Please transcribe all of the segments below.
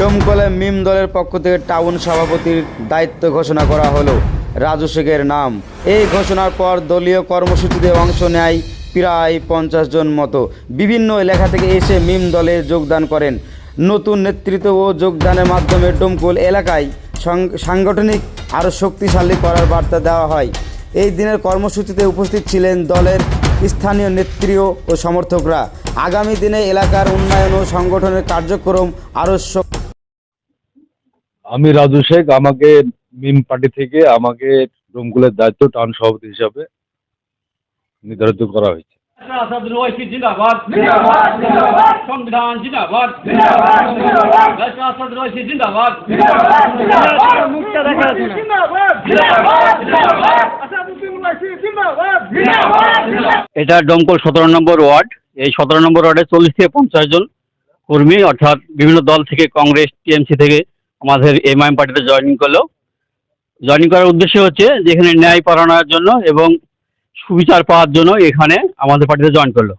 ডোমকলে মিম দলের পক্ষ থেকে টাউন সভাপতির দায়িত্ব ঘোষণা করা হলো। রাজু শেখের নাম। এই ঘোষণার পর দলীয় কর্মসূচিতে অংশ নেয় প্রায় পঞ্চাশ জন মতো। বিভিন্ন এলাকা থেকে এসে মিম দলে যোগদান করেন। নতুন নেতৃত্ব ও যোগদানের মাধ্যমে ডোমকল এলাকায় সাংগঠনিক আরও শক্তিশালী করার বার্তা দেওয়া হয়। এই দিনের কর্মসূচিতে উপস্থিত ছিলেন দলের স্থানীয় নেত্রী ও সমর্থকরা। আগামী দিনে এলাকার উন্নয়ন ও সংগঠনের কার্যক্রম আরও আমি রাজু শেখ আমাকে মিম পার্টি থেকে আমাকে ডোমকুলের দায়িত্ব টাউন সভাপতি হিসাবে নির্ধারিত করা হয়েছে। এটা ডোমকল সতেরো নম্বর ওয়ার্ড। এই সতেরো নম্বর ওয়ার্ডে চল্লিশ থেকে পঞ্চাশ জন কর্মী অর্থাৎ বিভিন্ন দল থেকে কংগ্রেস টিএমসি থেকে আমাদের এমআইএম পার্টিতে জয়েনিং করল। জয়েনিং করার উদ্দেশ্য হচ্ছে যে এখানে ন্যায় পালনের জন্য এবং সুবিচার পাওয়ার জন্য এখানে আমাদের পার্টিতে জয়েন করল।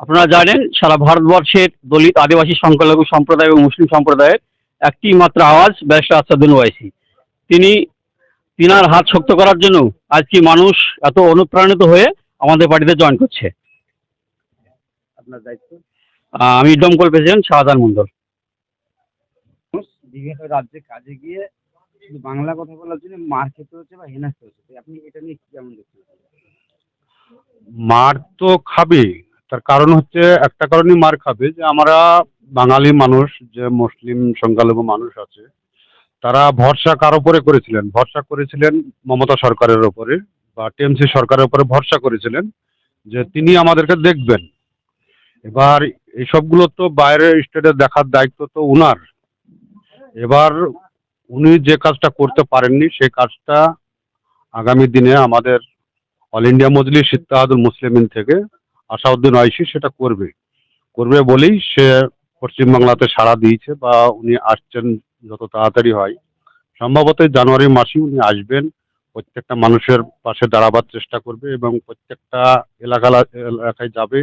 আপনারা জানেন সারা ভারতবর্ষের দলিত আদিবাসী সংখ্যালঘু সম্প্রদায় এবং মুসলিম সম্প্রদায়ের একটি মাত্র আওয়াজ ব্যারিস্টার আসাদুল ওয়াইসি। তিনি তিনার হাত শক্ত করার জন্য আজকে মানুষ এত অনুপ্রাণিত হয়ে আমাদের পার্টিতে জয়েন করছে? আপনার দায়িত্ব? আমি ডোমকল প্রেসিডেন্ট শাহজাহান মন্ডল বিভিন্ন রাজ্যে কাজে গিয়ে শুধু বাংলা কথা বলার জন্য মার খেতে হচ্ছে বা হেনাস্তে হচ্ছে। তো আপনি এটা নিয়ে কেমন দেখছেন? মার তো খাবে, তার কারণ হচ্ছে একটা কারণেই মার খাবে যে আমরা বাঙালি মানুষ, যে মুসলিম সংখ্যালঘু মানুষ আছে, তারা ভরসা কার উপরে করেছিলেন? ভরসা করেছিলেন মমতা সরকারের ওপরে বা টিএমসি সরকারের উপরে ভরসা করেছিলেন যে তিনি আমাদেরকে দেখবেন। এবার এইসবগুলো তো বাইরের স্টেটে দেখার দায়িত্ব তো উনার। এবার উনি যে কাজটা করতে পারেননি, সেই কাজটা আগামী দিনে আমাদের অল ইন্ডিয়া মজলিস ইত্তাহাদুল মুসলিমিন থেকে আসাউদ্দিন আইসি সেটা করবে। করবে বলেই সে পশ্চিমবাংলাতে সাড়া দিয়েছে বা উনি আসছেন যত তাড়াতাড়ি হয়। সম্ভবত জানুয়ারি মাসেই উনি আসবেন, প্রত্যেকটা মানুষের পাশে দাঁড়াবার চেষ্টা করবে এবং প্রত্যেকটা এলাকা এলাকায় যাবে,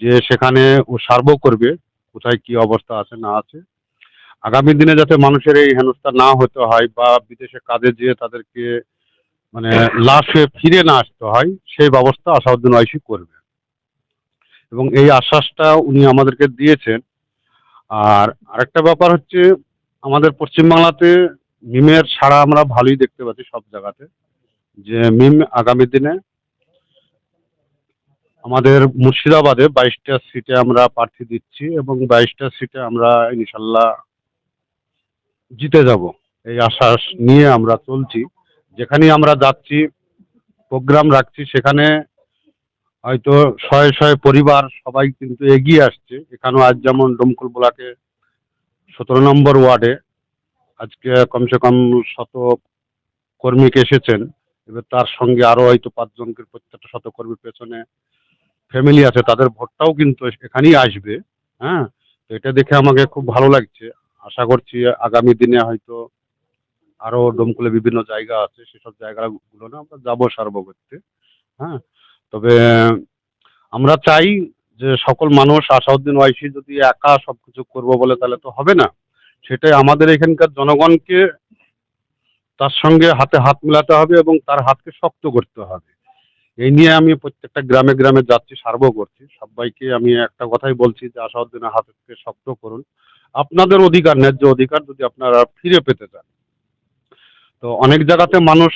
যে সেখানে ও সার্ভ করবে, কোথায় কি অবস্থা আছে না আছে। আগামী দিনে যাতে মানুষের এই হেনস্থা না হতে হয় বা বিদেশে কাজে যেয়ে তাদেরকে মানে লাশে ফিরে না আসতে হয়, সেই ব্যবস্থা আসাউদ্দিন ওয়াইসি করবে। এবং এই আশ্বাসটা উনি আমাদেরকে দিয়েছেন। আর আরেকটা ব্যাপার হচ্ছে, আমাদের পশ্চিমবাংলাতে মিমের সাড়া আমরা ভালোই দেখতে পাচ্ছি সব জায়গাতে, যে মিম আগামী দিনে আমাদের মুর্শিদাবাদে বাইশটা সিটে আমরা প্রার্থী দিচ্ছি এবং বাইশটা সিটে আমরা ইনশাল্লাহ জিতে যাব। এই আশ্বাস নিয়ে আমরা চলছি। যেখানেই আমরা যাচ্ছি, প্রোগ্রাম রাখছি, সেখানে হয়তো শয়ে শয়ে পরিবার সবাই কিন্তু এগিয়ে আসছে। এখানেও আজ যেমন ডোমকল ব্লকে সতেরো নম্বর ওয়ার্ডে আজকে কমসে কম শত কর্মীক এসেছেন। এবার তার সঙ্গে আরও হয়তো পাঁচজনকে, প্রত্যেকটা শত কর্মীর পেছনে ফ্যামিলি আছে, তাদের ভোটটাও কিন্তু এখানেই আসবে। হ্যাঁ তো এটা দেখে আমাকে খুব ভালো লাগছে। আশা করছি আগামী দিনে হয়তো আরও ডোমকুলে বিভিন্ন জায়গা আছে, সেসব জায়গাগুলো না আমরা যাব সার্ভ করতে হ্যাঁ? তবে, আমরা চাই যে সকল মানুষ আসাউদ্দিন ওয়াইসি যদি একা সব কিছু করব বলে তাহলে তো হবে না। সেটাই আমাদের এখানকার জনগণকে তার সঙ্গে হাতে হাত মেলাতে হবে এবং তার হাতকে শক্ত করতে হবে। এই নিয়ে আমি প্রত্যেকটা গ্রামে গ্রামে যাচ্ছি সার্ভ করছি। সবাইকে আমি একটা কথাই বলছি যে আসাউদ্দিনের হাতকে শক্ত করুন। আপনাদের অধিকার, ন্যায্য অধিকার যদি আপনারা ফিরে পেতে চান। তো অনেক জায়গাতে মানুষ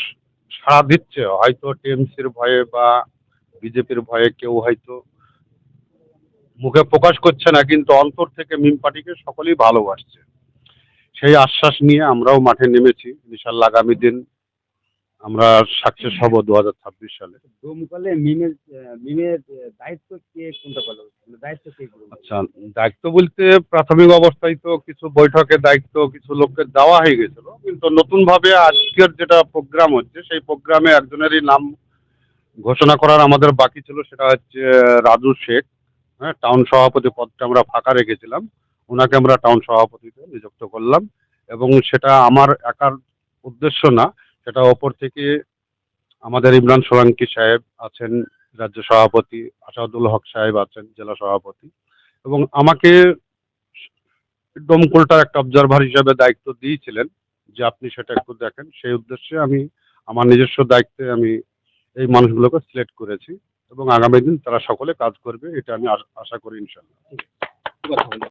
সাড়া দিচ্ছে, হয়তো টিএমসির ভয়ে বা বিজেপির ভয়ে কেউ হয়তো মুখে প্রকাশ করছে না, কিন্তু অন্তর থেকে মিম পার্টিকে সকলেই ভালোবাসছে। সেই আশ্বাস নিয়ে আমরাও মাঠে নেমেছি। ইনশাল্লাহ আগামী দিন আমরা সাকসেস হব দু হাজার ছাব্বিশ সালে। ডোমকলে মিমের মিমের দায়িত্ব কে কোনটা পালন আচ্ছা দায়িত্ব বলতে প্রাথমিক অবস্থায় তো কিছু বৈঠকের দায়িত্ব কিছু লোককে দেওয়া হয়ে গেছিল, কিন্তু নতুনভাবে আজকের যেটা প্রোগ্রাম হচ্ছে, সেই প্রোগ্রামে একজনেরই নাম ঘোষণা করার আমাদের বাকি ছিল, সেটা হচ্ছে রাজু শেখ। হ্যাঁ টাউন সভাপতি পদটা আমরা ফাঁকা রেখেছিলাম, ওনাকে আমরা টাউন সভাপতিতে নিযুক্ত করলাম এবং সেটা আমার একার উদ্দেশ্য না, সেটা ওপর থেকে আমাদের ইমরান সোলাঙ্কি সাহেব আছেন রাজ্য সভাপতি আসাদুল হক সাহেব আছেন, জেলা সভাপতি। এবং আমাকে ডোমকলটার একটা অবজারভার হিসাবে দায়িত্ব দিয়েছিলেন যে আপনি সেটা একটু দেখেন। সেই উদ্দেশ্যে আমি আমার নিজস্ব দায়িত্বে আমি এই মানুষগুলোকে সিলেক্ট করেছি এবং আগামী দিন তারা সকলে কাজ করবে, এটা আমি আশ- করি ইনশাল্লাহ